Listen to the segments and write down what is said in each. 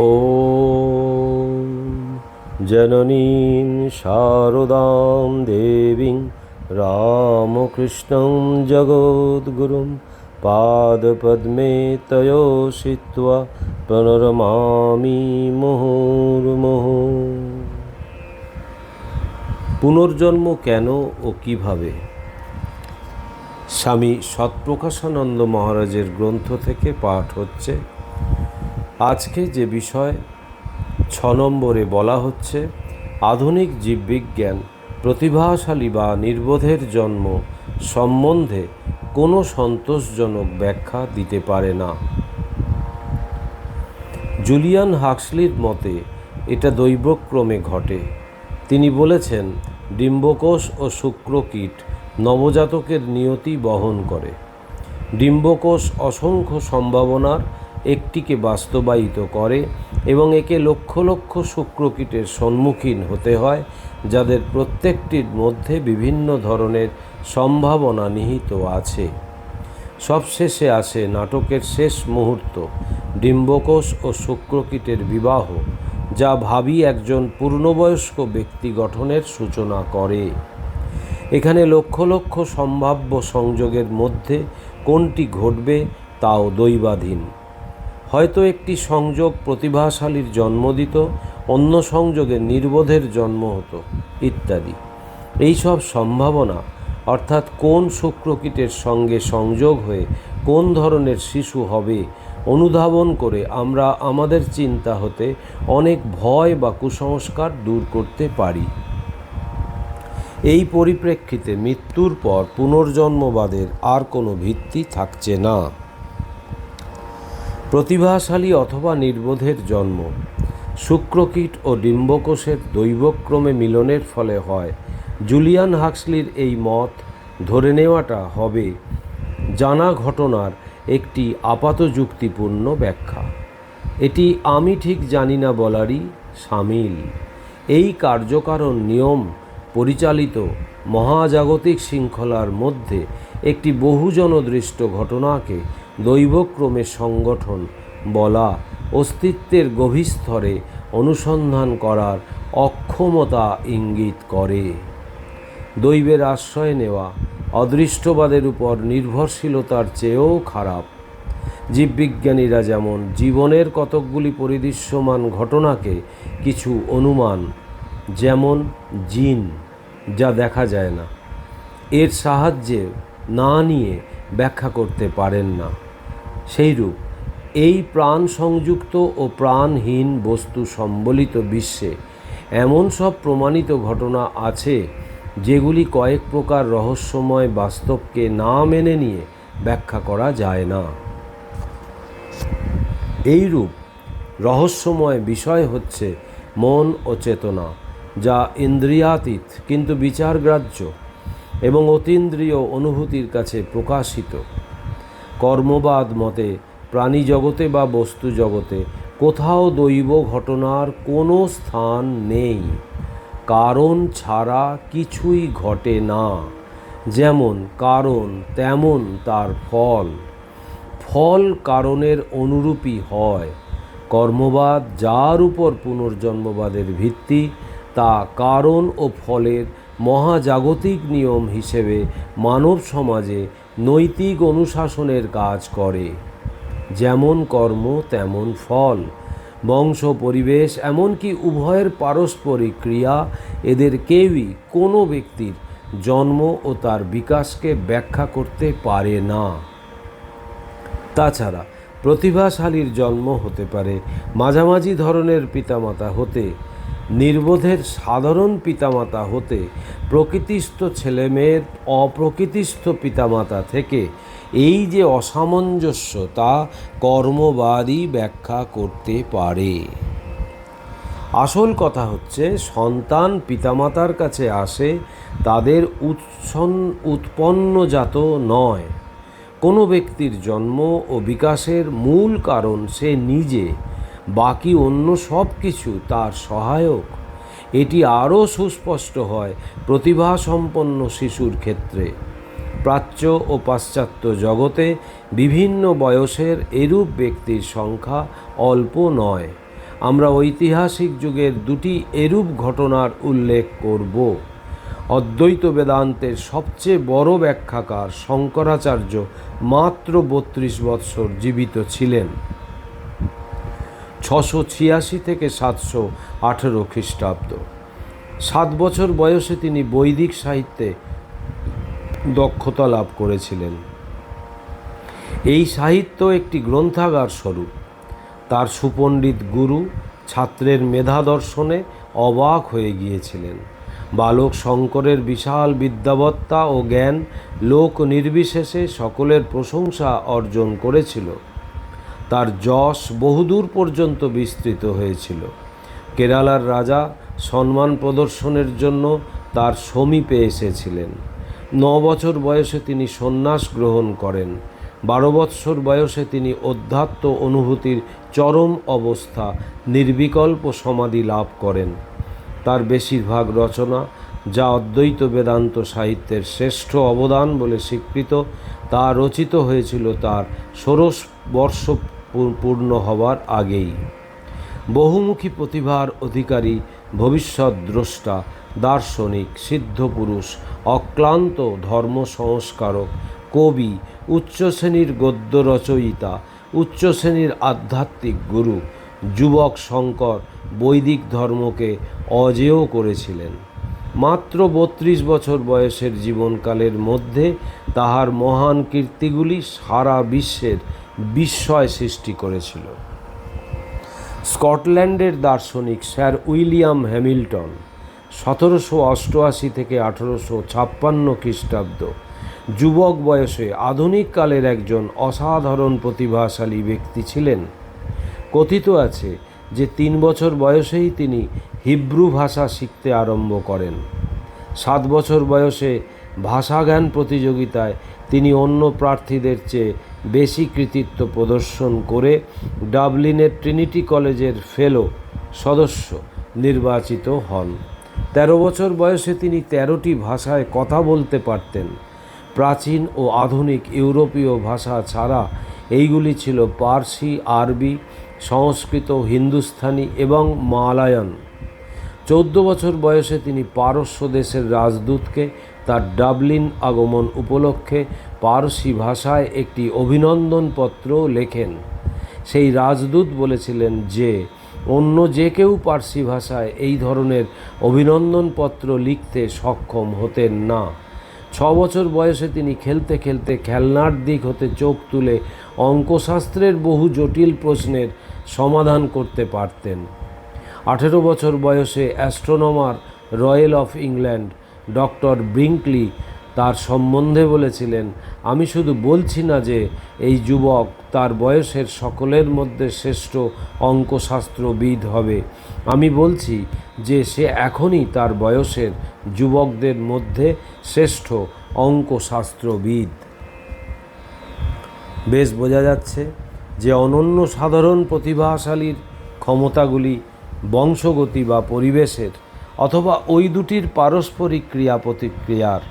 ॐ जननीं शारदां देवीं रामकृष्णं जगद्गुरुं पादपद्मे तयोषित्वा प्रणरमामि মুহুর্মুহু পুনর্জন্ম কেন ও কিভাবে স্বামী সৎপ্রকাশানন্দ মহারাজের গ্রন্থ থেকে পাঠ হচ্ছে আজকে যে বিষয় ছ নম্বরে বলা হচ্ছে, আধুনিক জীববিজ্ঞান প্রতিভাশালী বা নির্বোধের জন্ম সম্বন্ধে কোনো সন্তোষজনক ব্যাখ্যা দিতে পারে না। জুলিয়ান হাক্সলির মতে, এটা দৈবক্রমে ঘটে। তিনি বলেছেন, ডিম্বকোষ ও শুক্রকীট নবজাতকের নিয়তি বহন করে। ডিম্বকোষ অসংখ্য সম্ভাবনার একটিকে বাস্তবায়িত করে এবং একে লক্ষ লক্ষ শুক্রকীটের সম্মুখীন হতে হয়, যাদের প্রত্যেকটির মধ্যে বিভিন্ন ধরনের সম্ভাবনা নিহিত আছে। সবশেষে আসে নাটকের শেষ মুহূর্ত, ডিম্বকোষ ও শুক্রকীটের বিবাহ, যা ভাবি একজন পূর্ণবয়স্ক ব্যক্তি গঠনের সূচনা করে। এখানে লক্ষ লক্ষ সম্ভাব্য সংযোগের মধ্যে কোনটি ঘটবে তাও দৈবাধীন। হয়তো একটি সংযোগ প্রতিভাশালীর জন্ম দিত, অন্য সংযোগে নির্বোধের জন্ম হতো, ইত্যাদি। এইসব সম্ভাবনা, অর্থাৎ কোন শুক্রকীটের সঙ্গে সংযোগ হয়ে কোন ধরনের শিশু হবে, অনুধাবন করে আমরা আমাদের চিন্তা হতে অনেক ভয় বা কুসংস্কার দূর করতে পারি। এই পরিপ্রেক্ষিতে মৃত্যুর পর পুনর্জন্মবাদের আর কোনো ভিত্তি থাকছে না। প্রতিভাশালী অথবা নির্বোধের জন্ম। শুক্রকীট ও ডিম্বকোষের দৈবক্রমে মিলনের ফলে হয়। জুলিয়ান হাক্সলির এই মত ধরে নেওয়াটা হবে জানা ঘটনার একটি আপাত যুক্তিপূর্ণ ব্যাখ্যা। এটি আমি ঠিক জানি না বলারই সামিল। এই কার্যকারণ নিয়ম পরিচালিত মহাজাগতিক শৃঙ্খলার মধ্যে একটি বহুজনদৃষ্ট ঘটনাকে দৈবক্রমে সংগঠন, বলা, অস্তিত্বের গভীর স্তরে অনুসন্ধান করার অক্ষমতা ইঙ্গিত করে। দৈবের আশ্রয় নেওয়া, অদৃষ্টবাদের উপর নির্ভরশীলতার চেয়েও খারাপ। জীববিজ্ঞানীরা যেমন জীবনের কতকগুলি পরিদৃশ্যমান ঘটনাকে কিছু অনুমান, যেমন জিন, যা দেখা যায় না, এর সাহায্যে না নিয়ে ব্যাখ্যা করতে পারেন না। সেইরূপ এই প্রাণ সংযুক্ত ও প্রাণহীন বস্তু সম্বলিত বিশ্বে এমন সব প্রমাণিত ঘটনা আছে, যেগুলি কয়েক প্রকার রহস্যময় বাস্তবকে না মেনে নিয়ে ব্যাখ্যা করা যায় না। এইরূপ রহস্যময় বিষয় হচ্ছে মন ও চেতনা, যা ইন্দ্রিয়াতীত কিন্তু বিচারগ্রাহ্য এবং অতীন্দ্রিয় অনুভূতির কাছে প্রকাশিত। কর্মবাদ মতে প্রাণী জগতে বা বস্তু জগতে কোথাও দৈব ঘটনার কোনো স্থান নেই। কারণ ছাড়া কিছুই ঘটে না। যেমন কারণ, তেমন তার ফল। ফল কারণের অনুরূপী হয়। কর্মবাদ যার উপর পুনর্জন্মবাদের ভিত্তি, তা কারণ ও ফলের মহাজাগতিক নিয়ম হিসেবে মানব সমাজে নৈতিক অনুশাসনের কাজ করে। যেমন কর্ম, তেমন ফল। বংশ, পরিবেশ, এমনকি উভয়ের পারস্পরিক ক্রিয়া, এদের কেউই কোনো ব্যক্তির জন্ম ও তার বিকাশকে ব্যাখ্যা করতে পারে না। তাছাড়া প্রতিভাশালীর জন্ম হতে পারে। মাঝামাঝি ধরনের পিতামাতা হতে নির্বোধের সাধারণ পিতামাতা হতে প্রকৃতিস্থ ছেলেমেয়ের অপ্রকৃতিস্থ পিতামাতা থেকে এই যে অসামঞ্জস্য তা কর্মবাদই ব্যাখ্যা করতে পারে। আসল কথা হচ্ছে, সন্তান পিতামাতার কাছে আসে তাদের উৎসন, উৎপন্নজাত নয়। কোনো ব্যক্তির জন্ম ও বিকাশের মূল কারণ সে নিজে বাকি অন্য সব কিছু তার সহায়ক। এটি আরও সুস্পষ্ট হয় প্রতিভাসম্পন্ন শিশুর ক্ষেত্রে। প্রাচ্য ও পাশ্চাত্য জগতে বিভিন্ন বয়সের এরূপ ব্যক্তির সংখ্যা অল্প নয়। আমরা ঐতিহাসিক যুগের দুটি এরূপ ঘটনার উল্লেখ করব। অদ্বৈত বেদান্তের সবচেয়ে বড় ব্যাখ্যাকার শঙ্করাচার্য মাত্র বত্রিশ বৎসর জীবিত ছিলেন। ছশো ছিয়াশি থেকে সাতশো আঠেরো খ্রিস্টাব্দ। সাত বছর বয়সে তিনি বৈদিক সাহিত্যে দক্ষতা লাভ করেছিলেন। এই সাহিত্য একটি গ্রন্থাগার স্বরূপ। তার সুপণ্ডিত গুরু, ছাত্রের মেধা দর্শনে অবাক হয়ে গিয়েছিলেন। বালক শঙ্করের বিশাল বিদ্যাবত্তা ও জ্ঞান লোক নির্বিশেষে সকলের প্রশংসা অর্জন করেছিল। তার যশ বহুদূর পর্যন্ত বিস্তৃত হয়েছিল। কেরালার রাজা সম্মান প্রদর্শনের জন্য তার সমীপে এসেছিলেন। ন বছর বয়সে তিনি সন্ন্যাস গ্রহণ করেন। বারো বৎসর বয়সে তিনি অধ্যাত্ম অনুভূতির চরম অবস্থা, নির্বিকল্প সমাধি লাভ করেন। তার বেশিরভাগ রচনা, যা অদ্বৈত বেদান্ত সাহিত্যের শ্রেষ্ঠ অবদান বলে স্বীকৃত, তা রচিত হয়েছিল তার ষোড়শ বর্ষ পূর্ণ হবার আগেই। বহুমুখী প্রতিভার অধিকারী, ভবিষ্যৎ দ্রষ্টা, দার্শনিক সিদ্ধপুরুষ অক্লান্ত ধর্ম সংস্কারক কবি উচ্চ শ্রেণির গদ্য রচয়িতা উচ্চ শ্রেণির আধ্যাত্মিক গুরু, যুবক শঙ্কর, বৈদিক ধর্মকে অজেয় করেছিলেন। মাত্র বত্রিশ বছর বয়সের জীবনকালের মধ্যে তাহার মহান কীর্তিগুলি সারা বিশ্বের বিস্ময় সৃষ্টি করেছিল। স্কটল্যান্ডের দার্শনিক স্যার উইলিয়াম হ্যামিল্টন সতেরোশো অষ্টআশি থেকে আঠেরোশো ছাপ্পান্ন খ্রিস্টাব্দ যুবক বয়সে আধুনিক কালের একজন অসাধারণ প্রতিভাশালী ব্যক্তি ছিলেন। কথিত আছে যে তিন বছর বয়সেই তিনি হিব্রু ভাষা শিখতে আরম্ভ করেন। সাত বছর বয়সে ভাষাজ্ঞান প্রতিযোগিতায় তিনি অন্য প্রার্থীদের চেয়ে বেশি কৃতিত্ব প্রদর্শন করে ডাবলিনের ট্রিনিটি কলেজের ফেলো সদস্য নির্বাচিত হন। তেরো বছর বয়সে তিনি তেরোটি ভাষায় কথা বলতে পারতেন। প্রাচীন ও আধুনিক ইউরোপীয় ভাষা ছাড়া এইগুলি ছিল পার্সি, আরবি, সংস্কৃত হিন্দুস্থানি এবং মালায়ান। চৌদ্দ বছর বয়সে তিনি পারস্য দেশের রাজদূতকে তার ডাবলিন আগমন উপলক্ষে পারসি ভাষায় একটি অভিনন্দন পত্র লেখেন। সেই রাজদূত বলেছিলেন যে, অন্য যে কেউ পার্সি ভাষায় এই ধরনের অভিনন্দন পত্র লিখতে সক্ষম হতেন না। ছ বছর বয়সে তিনি খেলতে খেলতে খেলনার দিক হতে চোখ তুলে অঙ্কশাস্ত্রের বহু জটিল প্রশ্নের সমাধান করতে পারতেন। আঠেরো বছর বয়সে astronomer royal of England doctor Brinkley তার সম্বন্ধে বলেছিলেন, আমি শুধু বলছি না যে এই যুবক তার বয়সের সকলের মধ্যে শ্রেষ্ঠ অঙ্কশাস্ত্রবিদ হবে। আমি বলছি যে সে এখনই তার বয়সের যুবকদের মধ্যে শ্রেষ্ঠ অঙ্কশাস্ত্রবিদ। বেশ বোঝা যাচ্ছে যে অনন্য সাধারণ প্রতিভাশালীর ক্ষমতাগুলি বংশগতি বা পরিবেশের অথবা ওই দুটির পারস্পরিক ক্রিয়া প্রতিক্রিয়ার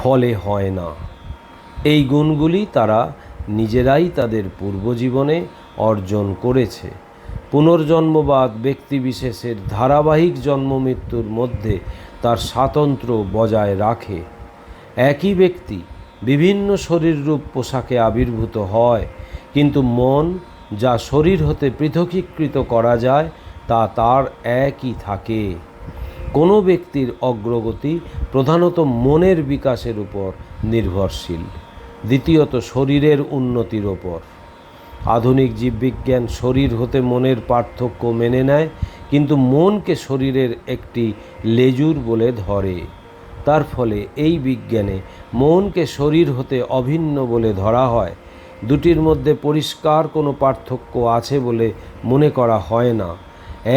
ফলে হয় না। এই গুণগুলি তারা নিজেরাই তাদের পূর্বজীবনে অর্জন করেছে। পুনর্জন্মবাদ ব্যক্তিবিশেষের ধারাবাহিক জন্ম মৃত্যুর মধ্যে তার স্বাতন্ত্র্য বজায় রাখে। একই ব্যক্তি বিভিন্ন শরীররূপ পোশাকে আবির্ভূত হয়, কিন্তু মন যা শরীর হতে পৃথকীকৃত করা যায় তা তার একই থাকে। কোনো ব্যক্তির অগ্রগতি প্রধানত মনের বিকাশের উপর নির্ভরশীল, দ্বিতীয়ত শরীরের উন্নতির ওপর আধুনিক জীববিজ্ঞান শরীর হতে মনের পার্থক্য মেনে নেয়, কিন্তু মনকে শরীরের একটি লেজুর বলে ধরে। তার ফলে এই বিজ্ঞানে মনকে শরীর হতে অভিন্ন বলে ধরা হয়। দুটির মধ্যে পরিষ্কার কোনো পার্থক্য আছে বলে মনে করা হয় না।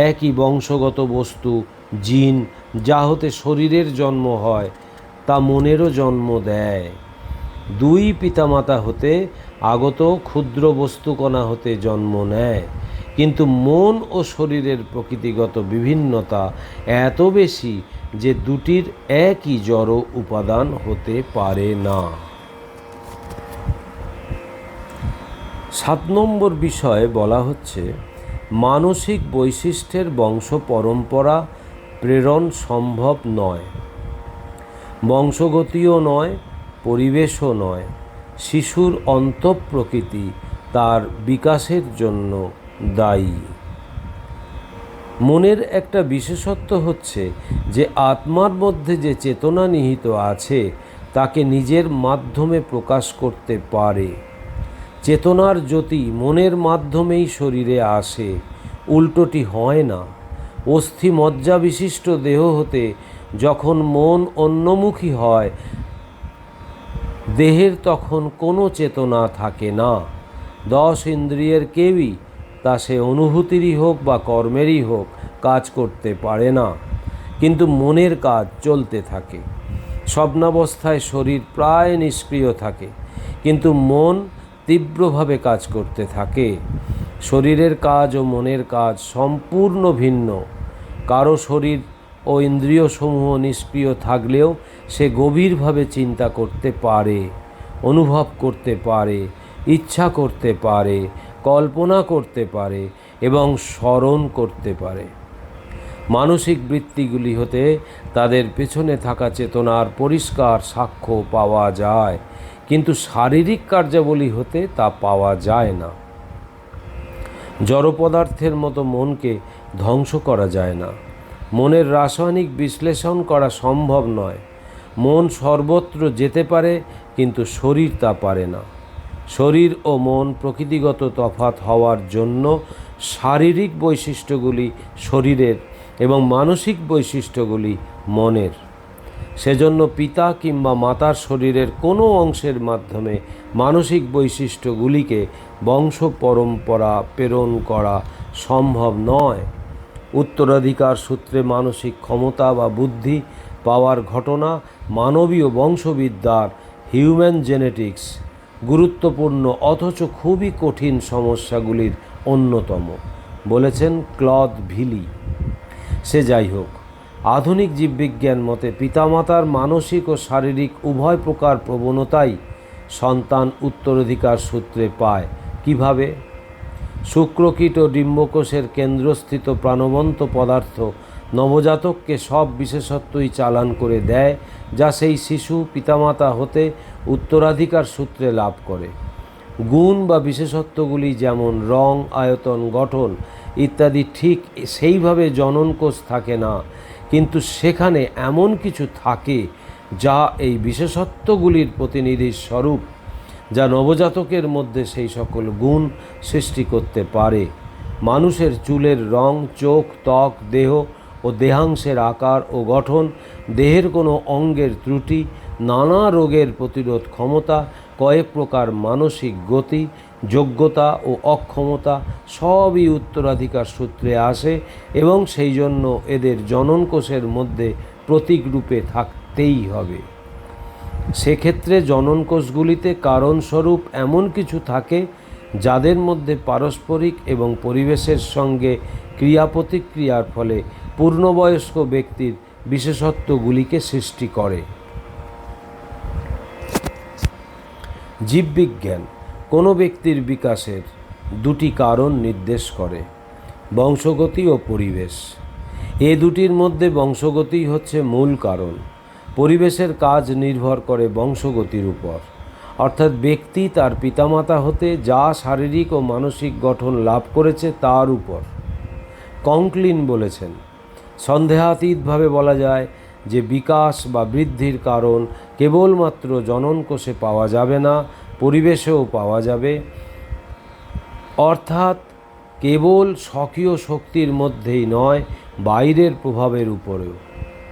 একই বংশগত বস্তু জিন যা হতে শরীরের জন্ম হয়, তা মনেরও জন্ম দেয়। দুই পিতামাতা হতে আগত ক্ষুদ্র বস্তুকণা হতে জন্ম নেয়। কিন্তু মন ও শরীরের প্রকৃতিগত বিভিন্নতা এত বেশি যে দুটির একই জড় উপাদান হতে পারে না। সাত নম্বর বিষয়ে বলা হচ্ছে, মানসিক বৈশিষ্ট্যের বংশ পরম্পরা প্রেরণ সম্ভব নয়। বংশগতিও নয়, পরিবেশও নয়। শিশুর অন্তঃপ্রকৃতি তার বিকাশের জন্য দায়ী। মনের একটা বিশেষত্ব হচ্ছে যে আত্মার মধ্যে যে চেতনা নিহিত আছে, তাকে নিজের মাধ্যমে প্রকাশ করতে পারে। চেতনার জ্যোতি মনের মাধ্যমেই শরীরে আসে, উল্টোটি হয় না। অস্থি মজ্জা বিশিষ্ট দেহ হতে যখন মন অন্যমুখী হয়, দেহের তখন কোনো চেতনা থাকে না। দশ ইন্দ্রিয়ের কেউই তা সে অনুভূতিরই হোক বা কর্মেরই হোক কাজ করতে পারে না, কিন্তু মনের কাজ চলতে থাকে। স্বপ্নাবস্থায় শরীর প্রায় নিষ্ক্রিয় থাকে, কিন্তু মন তীব্রভাবে কাজ করতে থাকে। শরীরের কাজ ও মনের কাজ সম্পূর্ণ ভিন্ন। কারও শরীর ও ইন্দ্রিয়সমূহ নিষ্ক্রিয় থাকলেও সে গভীরভাবে চিন্তা করতে পারে, অনুভব করতে পারে, ইচ্ছা করতে পারে, কল্পনা করতে পারে এবং স্মরণ করতে পারে। মানসিক বৃত্তিগুলি হতে তাদের পেছনে থাকা চেতনার পরিষ্কার সাক্ষ্য পাওয়া যায়, কিন্তু শারীরিক কার্যাবলী হতে তা পাওয়া যায় না। জড় পদার্থের মতো মনকে ধ্বংস করা যায় না। মনের রাসায়নিক বিশ্লেষণ করা সম্ভব নয়। মন সর্বত্র যেতে পারে, কিন্তু শরীর তা পারে না। শরীর ও মন প্রকৃতিগত তফাত হওয়ার জন্য শারীরিক বৈশিষ্ট্যগুলি শরীরের এবং মানসিক বৈশিষ্ট্যগুলি মনের। সেজন্য পিতা কিংবা মাতার শরীরের কোনো অংশের মাধ্যমে মানসিক বৈশিষ্ট্যগুলিকে বংশ পরম্পরা প্রেরণ করা সম্ভব নয়। উত্তরাধিকার সূত্রে মানসিক ক্ষমতা বা বুদ্ধি পাওয়ার ঘটনা মানবীয় বংশবিদ্যার হিউম্যান জেনেটিক্স গুরুত্বপূর্ণ অথচ খুবই কঠিন সমস্যাগুলির অন্যতম, বলেছেন ক্লদ ভিলি। সে যাই হোক আধুনিক জীববিজ্ঞান মতে পিতামাতার মানসিক ও শারীরিক উভয় প্রকার প্রবণতাই সন্তান উত্তরাধিকার সূত্রে পায়। কীভাবে? শুক্রকীট ও ডিম্বকোষের কেন্দ্রস্থিত প্রাণবন্ত পদার্থ নবজাতককে সব বিশেষত্বই চালান করে দেয়, যা সেই শিশু, পিতামাতা হতে উত্তরাধিকার সূত্রে লাভ করে। গুণ বা বিশেষত্বগুলি যেমন রং, আয়তন, গঠন ইত্যাদি ঠিক সেইভাবে জননকোষ থাকে না। কিন্তু সেখানে এমন কিছু থাকে যা এই বিশেষত্বগুলির প্রতিনিধির স্বরূপ, যা নবজাতকের মধ্যে সেই সকল গুণ সৃষ্টি করতে পারে। মানুষের চুলের রং, চোখ, ত্বক, দেহ ও দেহাংশের আকার ও গঠন, দেহের কোনো অঙ্গের ত্রুটি, নানা রোগের প্রতিরোধ ক্ষমতা, কয়েক প্রকার মানসিক গতি, যোগ্যতা ও অক্ষমতা সবই উত্তরাধিকার সূত্রে আসে এবং সেই জন্য এদের জননকোষের মধ্যে প্রতীক রূপে থাকতেই হবে। সেক্ষেত্রে জননকোষগুলিতে কারণস্বরূপ এমন কিছু থাকে যাদের মধ্যে পারস্পরিক এবং পরিবেশের সঙ্গে ক্রিয়া প্রতিক্রিয়ার ফলে পূর্ণবয়স্ক ব্যক্তির বিশেষত্বগুলিকে সৃষ্টি করে। জীববিজ্ঞান, কোনো ব্যক্তির বিকাশের দুটি কারণ নির্দেশ করে, বংশগতি ও পরিবেশ। এ দুটির মধ্যে বংশগতি হচ্ছে মূল কারণ। পরিবেশের কাজ নির্ভর করে বংশগতির উপর। অর্থাৎ ব্যক্তি তার পিতামাতা হতে যা শারীরিক ও মানসিক গঠন লাভ করেছে তার উপর। কংক্লিন বলেছেন, সন্দেহাতীতভাবে বলা যায় যে বিকাশ বা বৃদ্ধির কারণ কেবলমাত্র জননকোষে পাওয়া যাবে না, পরিবেশেও পাওয়া যাবে। অর্থাৎ কেবল স্বকীয় শক্তির মধ্যেই নয়, বাইরের প্রভাবের উপরেও।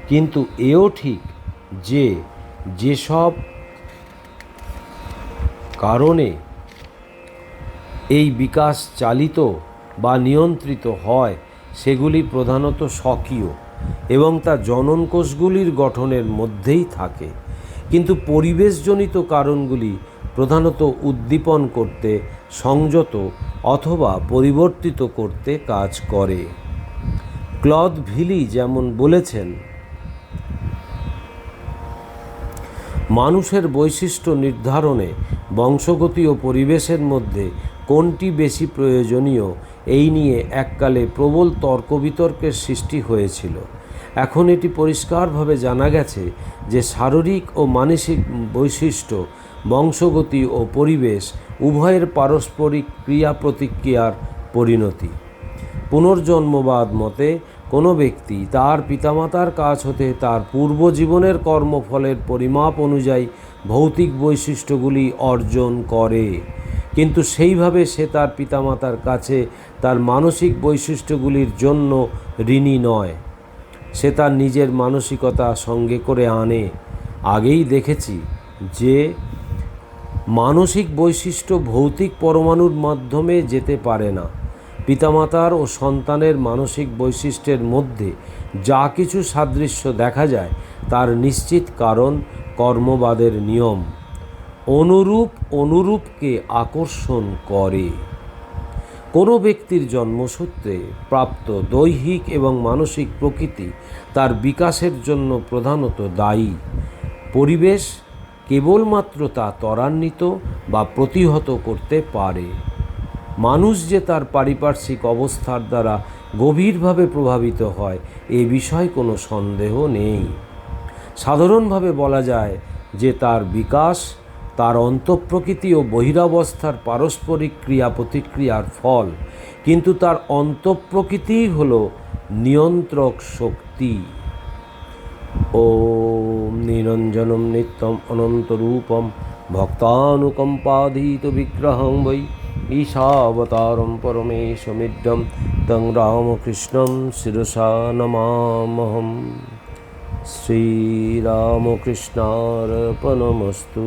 কিন্তু এও ঠিক যে যেসব কারণে এই বিকাশ চালিত বা নিয়ন্ত্রিত হয়, সেগুলি প্রধানত স্বকীয় এবং তা জননকোষগুলির গঠনের মধ্যেই থাকে। কিন্তু পরিবেশজনিত কারণগুলি প্রধানত উদ্দীপন করতে, সংযত অথবা পরিবর্তিত করতে কাজ করে। ক্লদ ভিলি যেমন বলেছেন, মানুষের বৈশিষ্ট্য নির্ধারণে বংশগতি ও পরিবেশের মধ্যে কোনটি বেশি প্রয়োজনীয়, এই নিয়ে এককালে প্রবল তর্ক বিতর্কের সৃষ্টি হয়েছিল। এখন এটি পরিষ্কারভাবে জানা গেছে যে শারীরিক ও মানসিক বৈশিষ্ট্য বংশগতি ও পরিবেশ উভয়ের পারস্পরিক ক্রিয়া প্রতিক্রিয়ার পরিণতি। পুনর্জন্মবাদ মতে, কোনো ব্যক্তি তার পিতামাতার কাজ হতে তার পূর্বজীবনের কর্মফলের পরিমাপ অনুযায়ী ভৌতিক বৈশিষ্ট্যগুলি অর্জন করে। কিন্তু সেইভাবে সে তার পিতামাতার কাছে তার মানসিক বৈশিষ্ট্যগুলির জন্য ঋণী নয়। সে তার নিজের মানসিকতা সঙ্গে করে আনে। আগেই দেখেছি যে মানসিক বৈশিষ্ট্য ভৌতিক পরমাণুর মাধ্যমে যেতে পারে না। পিতামাতার ও সন্তানের মানসিক বৈশিষ্ট্যের মধ্যে যা কিছু সাদৃশ্য দেখা যায়, তার নিশ্চিত কারণ কর্মবাদের নিয়ম। অনুরূপ অনুরূপকে আকর্ষণ করে। কোনো ব্যক্তির জন্মসূত্রে প্রাপ্ত দৈহিক এবং মানসিক প্রকৃতি তার বিকাশের জন্য প্রধানত দায়ী। পরিবেশ কেবলমাত্র তা ত্বরান্বিত বা প্রতিহত করতে পারে। মানুষ যে তার পারিপার্শ্বিক অবস্থার দ্বারা গভীরভাবে প্রভাবিত হয়, এ বিষয়ে কোনো সন্দেহ নেই। সাধারণভাবে বলা যায় যে তার বিকাশ, তার অন্তঃপ্রকৃতি ও বহিরাবস্থার পারস্পরিক ক্রিয়া প্রতিক্রিয়ার ফল, কিন্তু তার অন্তঃপ্রকৃতিই হল নিয়ন্ত্রক শক্তি। ওম নিরঞ্জনম নিত্যম অনন্তরূপম ভক্তানুকম্পাধীত বিগ্রহং বৈ ঈশাবতারম পরমেশমিড্যম তং রামকৃষ্ণম শিরসা নমামহম শ্রীরামকৃষ্ণার্পণমস্তু